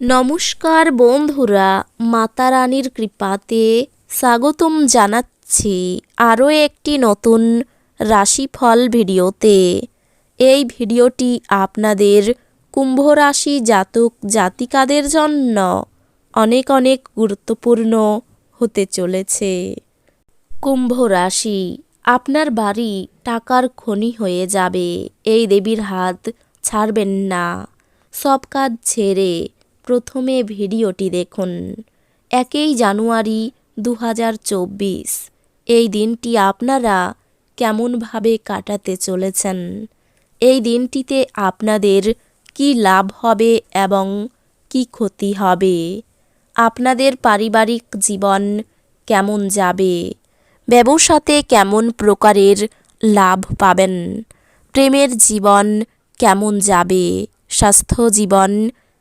নমস্কার বন্ধুরা মাতা রানীর কৃপাতে স্বাগতম জানাচ্ছি আরও একটি নতুন রাশিফল ভিডিওতে। এই ভিডিওটি আপনাদের কুম্ভ রাশি জাতক জাতিকাদের জন্য অনেক অনেক গুরুত্বপূর্ণ হতে চলেছে। কুম্ভ রাশি আপনার বাড়ি টাকার খনি হয়ে যাবে, এই দেবীর হাত ছাড়বেন না। সব কাজ ছেড়ে প্রথমে ভিডিওটি দেখুন। একই জানুয়ারি দু হাজার চব্বিশ। এই দিনটি আপনারা কেমনভাবে কাটাতে চলেছেন? এই দিনটিতে আপনাদের কি লাভ হবে এবং কি ক্ষতি হবে? আপনাদের পারিবারিক জীবন কেমন যাবে? ব্যবসাতে কেমন প্রকারের লাভ পাবেন? প্রেমের জীবন কেমন যাবে? স্বাস্থ্য জীবন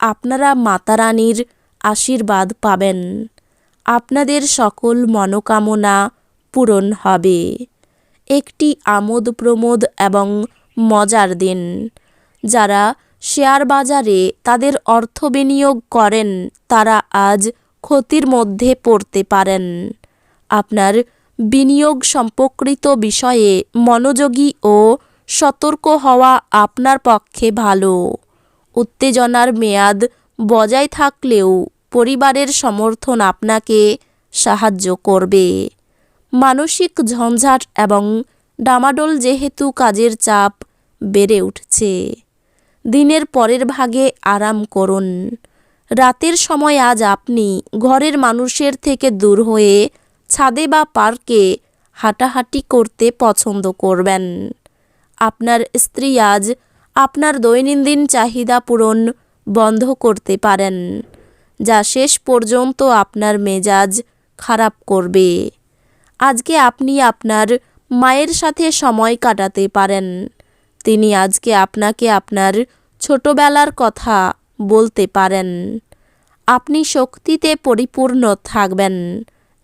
আপনারা মাতারানীর আশীর্বাদ পাবেন। আপনাদের সকল মনোকামনা পূরণ হবে। একটি আমোদ প্রমোদ এবং মজার দিন। যারা শেয়ার বাজারে তাদের অর্থ বিনিয়োগ করেন, তারা আজ ক্ষতির মধ্যে পড়তে পারেন। আপনার বিনিয়োগ সম্পর্কিত বিষয়ে মনোযোগী ও সতর্ক হওয়া আপনার পক্ষে ভালো। উত্তেজনার মেয়াদ বজায় থাকলেও পরিবারের সমর্থন আপনাকে সাহায্য করবে। মানসিক ঝঞ্ঝাট এবং ডামাডোল যেহেতু কাজের চাপ বেড়ে উঠছে। দিনের পরের ভাগে আরাম করুন। রাতের সময় আজ আপনি ঘরের মানুষের থেকে দূর হয়ে ছাদে বা পার্কে হাঁটাহাঁটি করতে পছন্দ করবেন। আপনার স্ত্রী আজ আপনার দৈনন্দিন চাহিদা পূরণ বন্ধ করতে পারেন, যা শেষ পর্যন্ত আপনার মেজাজ খারাপ করবে। আজকে আপনি আপনার মায়ের সাথে সময় কাটাতে পারেন। তিনি আজকে আপনাকে আপনার ছোটবেলার কথা বলতে পারেন। আপনি শক্তিতে পরিপূর্ণ থাকবেন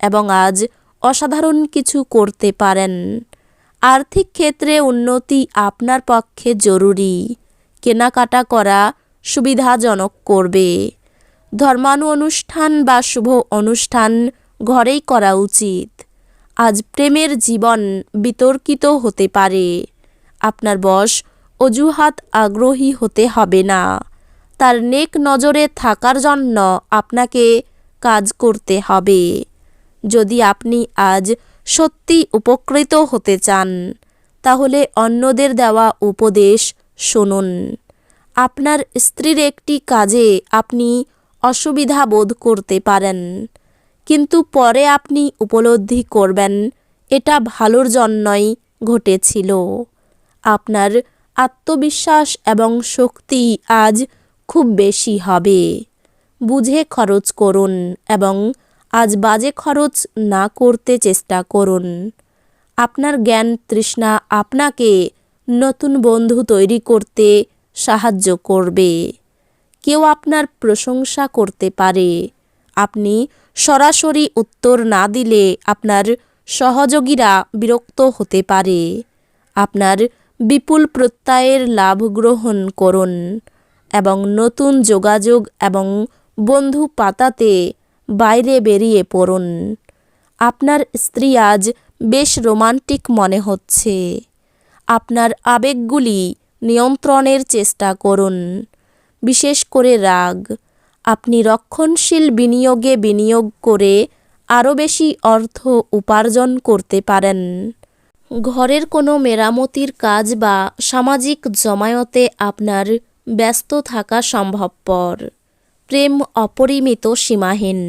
এবং আজ অসাধারণ কিছু করতে পারেন। আর্থিক ক্ষেত্রে উন্নতি আপনার পক্ষে জরুরি। কেনাকাটা করা সুবিধাজনক করবে। ধর্মানু অনুষ্ঠান বা শুভ অনুষ্ঠান ঘরেই করা উচিত। আজ প্রেমের জীবন বিতর্কিত হতে পারে। আপনার বশ অজুহাত আগ্রহী হতে হবে না। তার নেক নজরে থাকার জন্য আপনাকে কাজ করতে হবে। যদি আপনি আজ সত্যি উপকৃত হতে চান, তাহলে অন্যদের দেওয়া উপদেশ শুনুন। আপনার স্ত্রীর একটি কাজে আপনি অসুবিধা বোধ করতে পারেন, কিন্তু পরে আপনি উপলব্ধি করবেন, এটা ভালোর জন্যই ঘটেছিল। আপনার আত্মবিশ্বাস এবং শক্তি আজ খুব বেশি হবে। বুঝে খরচ করুন এবং আজ বাজে খরচ না করতে চেষ্টা করুন। আপনার জ্ঞান তৃষ্ণা আপনাকে নতুন বন্ধু তৈরি করতে সাহায্য করবে। কেউ আপনার প্রশংসা করতে পারে। আপনি সরাসরি উত্তর না দিলে আপনার সহযোগীরা বিরক্ত হতে পারে। আপনার বিপুল প্রত্যয়ের লাভ গ্রহণ করুন এবং নতুন যোগাযোগ এবং বন্ধু পাতাতে বাইরে বেরিয়ে পড়ুন। আপনার স্ত্রী আজ বেশ রোমান্টিক মনে হচ্ছে। আপনার আবেগগুলি নিয়ন্ত্রণের চেষ্টা করুন। বিশেষ করে রাগ। আপনি রক্ষণশীল বিনিয়োগে বিনিয়োগ করে আরও বেশি অর্থ উপার্জন করতে পারেন। ঘরের কোনো মেরামতির কাজ বা সামাজিক জমায়তে আপনার ব্যস্ত থাকা সম্ভবপর। প্রেম অপরিমিত সীমাহীন।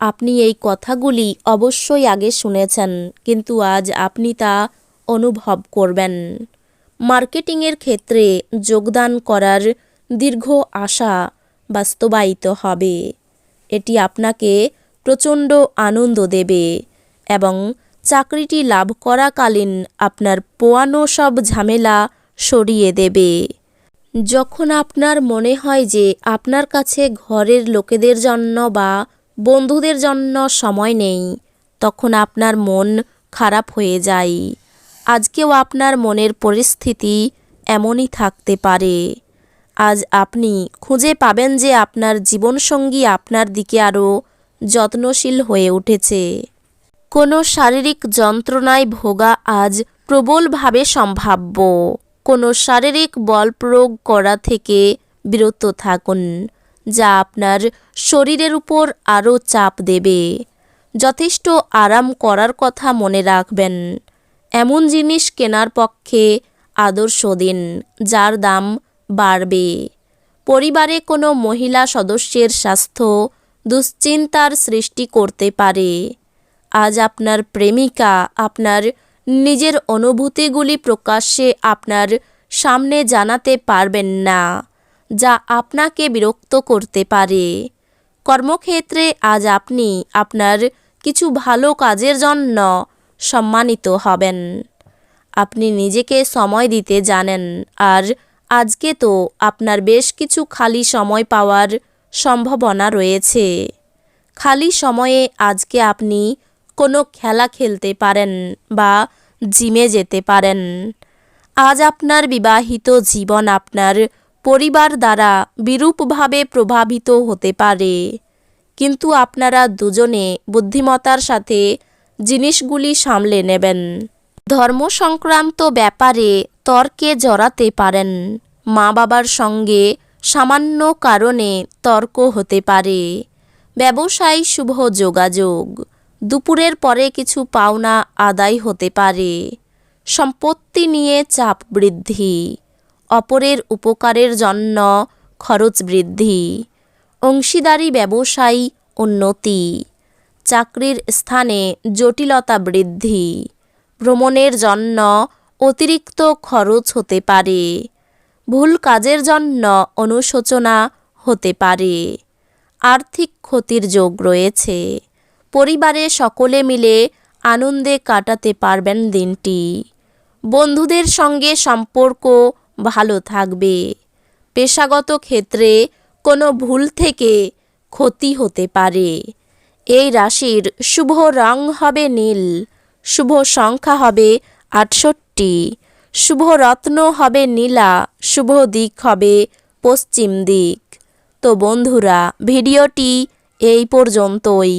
আপনি এই কথাগুলি অবশ্যই আগে শুনেছেন, কিন্তু আজ আপনি তা অনুভব করবেন। মার্কেটিংয়ের ক্ষেত্রে যোগদান করার দীর্ঘ আশা বাস্তবায়িত হবে। এটি আপনাকে প্রচণ্ড আনন্দ দেবে এবং চাকরিটি লাভ করাকালীন আপনার পোয়ানো সব ঝামেলা সরিয়ে দেবে। যখন আপনার মনে হয় যে আপনার কাছে ঘরের লোকেদের জন্য বা বন্ধুদের জন্য সময় নেই, তখন আপনার মন খারাপ হয়ে যায়। আজকেও আপনার মনের পরিস্থিতি এমনই থাকতে পারে। আজ আপনি খুঁজে পাবেন যে আপনার জীবনসঙ্গী আপনার দিকে আরও যত্নশীল হয়ে উঠেছে। কোনো শারীরিক যন্ত্রণায় ভোগা আজ প্রবলভাবে সম্ভাব্য। কোনো শারীরিক বল প্রয়োগ করা থেকে বিরত থাকুন, যা আপনার শরীরের উপর আরও চাপ দেবে। যথেষ্ট আরাম করার কথা মনে রাখবেন। এমন জিনিস কেনার পক্ষে আদর্শ দিন, যার দাম বাড়বে। পরিবারে কোনো মহিলা সদস্যের স্বাস্থ্য দুশ্চিন্তার সৃষ্টি করতে পারে। আজ আপনার প্রেমিকা আপনার নিজের অনুভূতিগুলি প্রকাশ্যে আপনার সামনে জানাতে পারবেন না, যা আপনাকে বিরক্ত করতে পারে। কর্মক্ষেত্রে আজ আপনি আপনার কিছু ভালো কাজের জন্য সম্মানিত হবেন। আপনি নিজেকে সময় দিতে জানেন, আর আজকে তো আপনার বেশ কিছু খালি সময় পাওয়ার সম্ভাবনা রয়েছে। খালি সময়ে আজকে আপনি কোনো খেলা খেলতে পারেন বা জিমে যেতে পারেন। আজ আপনার বিবাহিত জীবন আপনার পরিবার দ্বারা বিরূপভাবে প্রভাবিত হতে পারে। কিন্তু আপনারা দুজনে বুদ্ধিমতার সাথে জিনিসগুলি সামলে নেবেন। ধর্ম সংক্রান্ত ব্যাপারে তর্কে জড়াতে পারেন। মা বাবার সঙ্গে সামান্য কারণে তর্ক হতে পারে। ব্যবসায় শুভ যোগাযোগ। দুপুরের পরে কিছু পাওনা আদায় হতে পারে। সম্পত্তি নিয়ে চাপ বৃদ্ধি। অপরের উপকারের জন্য খরচ বৃদ্ধি। অংশীদারি ব্যবসায়ী উন্নতি। চাকরির স্থানে জটিলতা বৃদ্ধি। ভ্রমণের জন্য অতিরিক্ত খরচ হতে পারে। ভুল কাজের জন্য অনুশোচনা হতে পারে। আর্থিক ক্ষতির যোগ রয়েছে। পরিবারে সকলে মিলে আনন্দে কাটাতে পারবেন দিনটি। বন্ধুদের সঙ্গে সম্পর্ক ভালো থাকবে। পেশাগত ক্ষেত্রে কোনো ভুল থেকে ক্ষতি হতে পারে। এই রাশির শুভ রং হবে নীল, শুভ সংখ্যা হবে আটষট্টি, শুভ রত্ন হবে নীলা, শুভ দিক হবে পশ্চিম দিক। তো বন্ধুরা, ভিডিওটি এই পর্যন্তই।